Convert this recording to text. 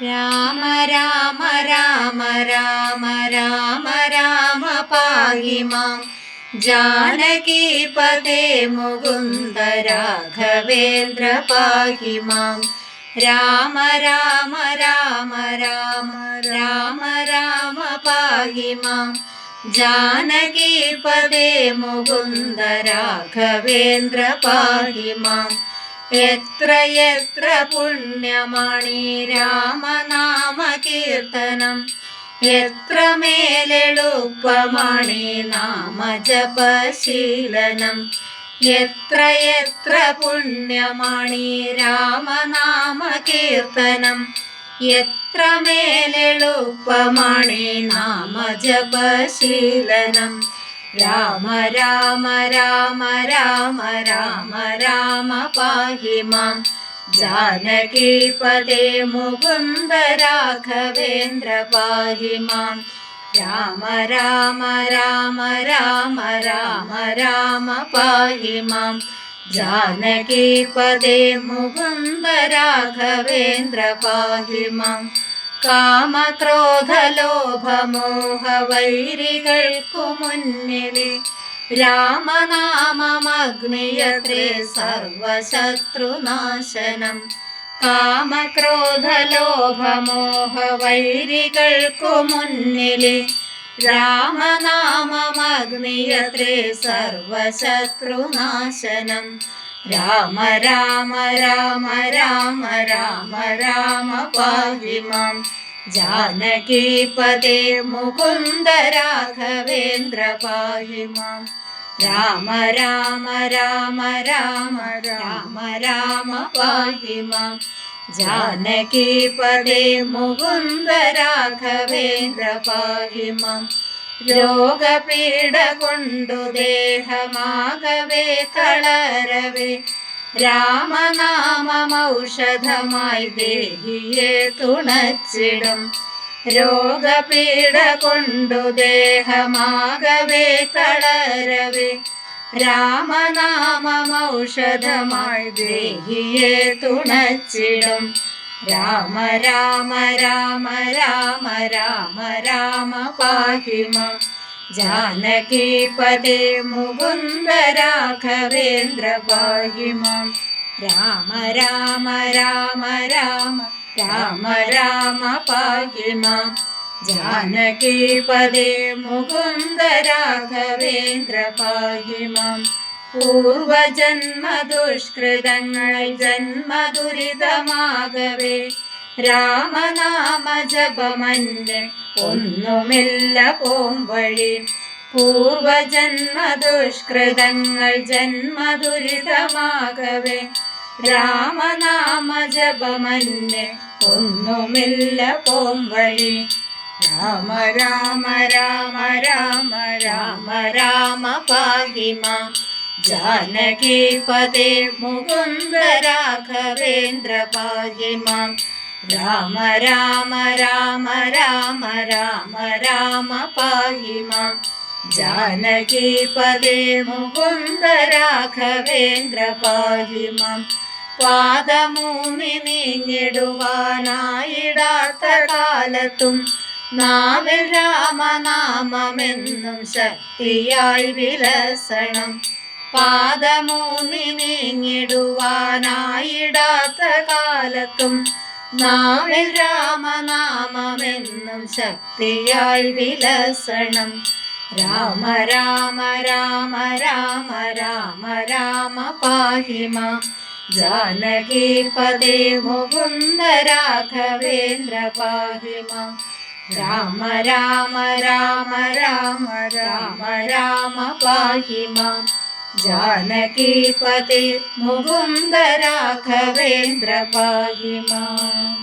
राम राम राम राम राम राम पाहि मां जानकी मुकुन्द राघवेन्द्र पाहि मां राम राम राम राम राम राम पाहि मां जानकीपदे मुकुन्द राघवेन्द्र पाहि मा എത്ര എത്ര പുണ്യമാണി രാമനാമ കീർത്തനം എത്ര മേലെളുപ്പമാണി നാമജപശീലനം. എത്ര എത്ര പുണ്യമാണി രാമനാമ കീർത്തനം എത്ര മേലെളുപ്പമാണി നാമജപശീലനം. राम राम राम राम राम राम पाहि मा। जानकीपदे मुकुन्द राघवेन्द्र पाहि मां। राम राम राम राम राम राम पाहि मां। जानकीपदे मुकुन्द राघवेन्द्र पाहि माम् കാമക്രോധലോഭമോഹ വൈരികൾക്കു മുന്നിലെ രാമനാമമഗ്നിയത്രേ സർവശത്രുനാശനം. കാമക്രോധലോഭമോഹവൈരികൾക്കു മുന്നിലെ രാമനാമമഗ്നിയത്രേ സർവശത്രുനാശനം. राम राम राम राम राम राम पाहि मां जानकीपदे मुकुन्द राघवेन्द्र पाहि मां राम राम राम राम राम राम पाहि मां जानकीपदे मुकुन्द राघवेन्द्र पाहि पाहिमा രോഗപീഡ കൊണ്ടു ദേഹമാകവേ തളരവേ. രാമനാമമൗഷധമായി ദേഹിയെ തുണച്ചിടും. രോഗപീഡ കൊണ്ടു ദേഹമാകവേ തളരവേ. രാമനാമമൗഷധമായി ദേഹിയെ തുണച്ചിടും. राम राम राम राम राम राम पाहिमा। जनकी जानकीपदे मुगुन्द राघवेन्द्र पाहिमां। राम राम राम राम राम राम पाहि मा जानकीपदे पदे राघवेन्द्र पाहि मा പൂർവജന്മദുഷ്കൃതങ്ങൾ ജന്മദുരിതമാകവേ. രാമനാമ ജപമന് ഒന്നുമില്ല പോംവഴി. പൂർവജന്മദുഷ്കൃതങ്ങൾ ജന്മദുരിതമാകവേ. രാമനാമ ജപമന് ഒന്നുമില്ല പോംവഴി. രാമ രാമ രാമ രാമ രാമ രാമ പാഹിമാം. जानकीपदे मुकुन्द राघवेन्द्र पाहि मां राम राम राम राम राम राम पाहि मां जानकीपदे मुकुन्द राघवेन्द्र पाहि मां പാദമൂന്നി നീങ്ങിടുവാനായിടാത്ത കാലത്തും നാവിൽ രാമനാമമെന്നും ശക്തിയായി വിലസണം പാദമൂന്നി നീങ്ങിടുവാനായിടാത്ത കാലത്തും നാവിൽ രാമനാമമെന്നും ശക്തിയായി വിലസണം. രാമ രാമ രാമ രാമ രാമ രാമ പാഹിമ. ജാനകീപദേ മുകുന്ദ രാഘവേന്ദ്ര പാഹിമ. രാമ രാമ രാമ രാമ രാമ രാമ പാഹിമ. जानकीपते मुकुन्द राघवेन्द्र पाहि माम्